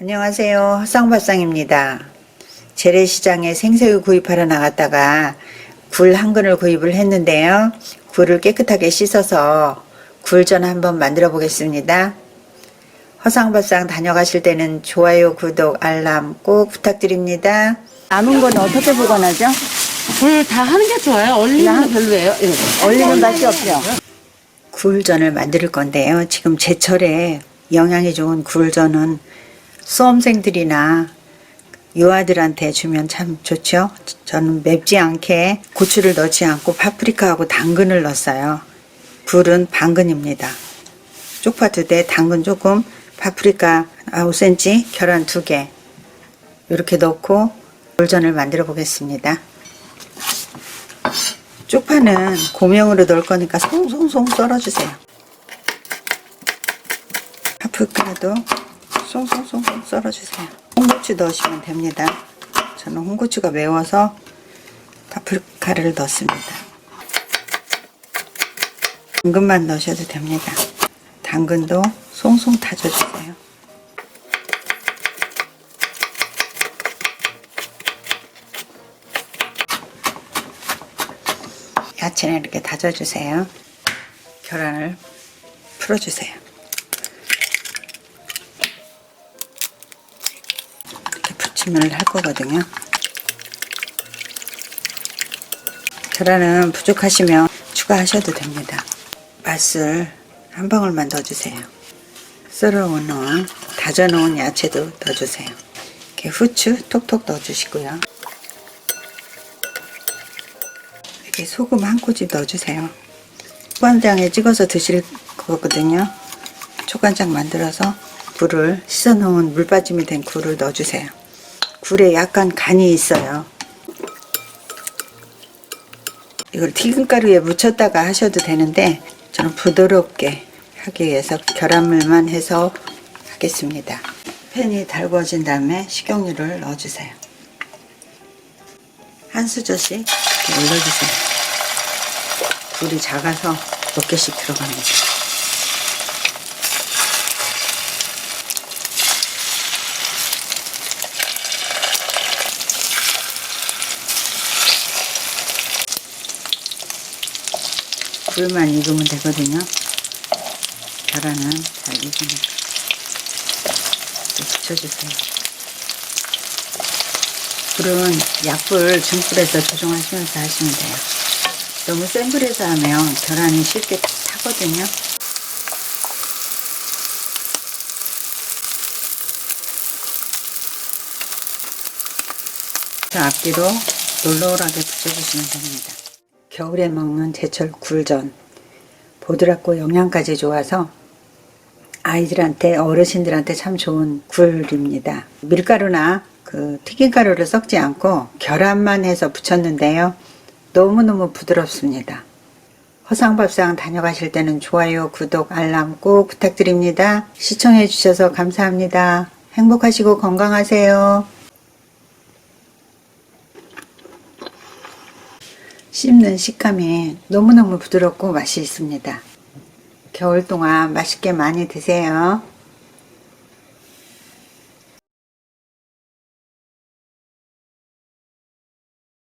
안녕하세요. 화상발상입니다. 재래시장에 생새우 구입하러 나갔다가 굴 한 근을 구입을 했는데요. 굴을 깨끗하게 씻어서 굴전 한번 만들어 보겠습니다. 화상발상 다녀가실 때는 좋아요, 구독, 알람 꼭 부탁드립니다. 남은 건 어떻게 보관하죠? 굴 다 하는 게 좋아요. 얼리는 거 별로예요. 예. 얼리는 맛이 없죠? 굴전을 만들 건데요. 지금 제철에 영양이 좋은 굴전은 수험생들이나 유아들한테 주면 참 좋죠. 저는 맵지 않게 고추를 넣지 않고 파프리카하고 당근을 넣었어요. 굴은 반근입니다. 쪽파 두 대, 당근 조금, 파프리카 5cm, 계란 두 개. 이렇게 넣고 굴전을 만들어 보겠습니다. 쪽파는 고명으로 넣을 거니까 송송송 썰어주세요. 파프리카도 송송송 썰어주세요. 홍고추 넣으시면 됩니다. 저는 홍고추가 매워서 파프리카를 넣습니다. 당근만 넣으셔도 됩니다. 당근도 송송 다져주세요. 야채는 이렇게 다져주세요. 계란을 풀어주세요. 부침을 할 거거든요. 계란은 부족하시면 추가하셔도 됩니다. 맛을 한 방울만 넣어주세요. 썰어놓은 다져놓은 야채도 넣어주세요. 이렇게 후추 톡톡 넣어주시고요. 이렇게 소금 한 꼬집 넣어주세요. 초간장에 찍어서 드실 거거든요. 초간장 만들어서 굴을 씻어놓은 물빠짐이 된 굴을 넣어주세요. 굴에 약간 간이 있어요. 이걸 튀김가루에 묻혔다가 하셔도 되는데 저는 부드럽게 하기 위해서 계란물만 해서 하겠습니다. 팬이 달궈진 다음에 식용유를 넣어주세요. 한 수저씩 이렇게 올려주세요. 굴이 작아서 몇 개씩 들어갑니다. 굴만 익으면 되거든요. 계란은 잘 익으니까 붙여주세요. 불은 약불 중불에서 조정하시면서 하시면 돼요. 너무 센 불에서 하면 계란이 쉽게 타거든요. 저 앞뒤로 놀러오라게 붙여주시면 됩니다. 겨울에 먹는 제철 굴전 보드랍고 영양까지 좋아서 아이들한테 어르신들한테 참 좋은 굴입니다. 밀가루나 그 튀김가루를 섞지 않고 계란만 해서 부쳤는데요. 너무너무 부드럽습니다. 허상밥상 다녀가실 때는 좋아요, 구독, 알람 꼭 부탁드립니다. 시청해 주셔서 감사합니다. 행복하시고 건강하세요. 씹는 식감이 너무너무 부드럽고 맛이 있습니다. 겨울 동안 맛있게 많이 드세요.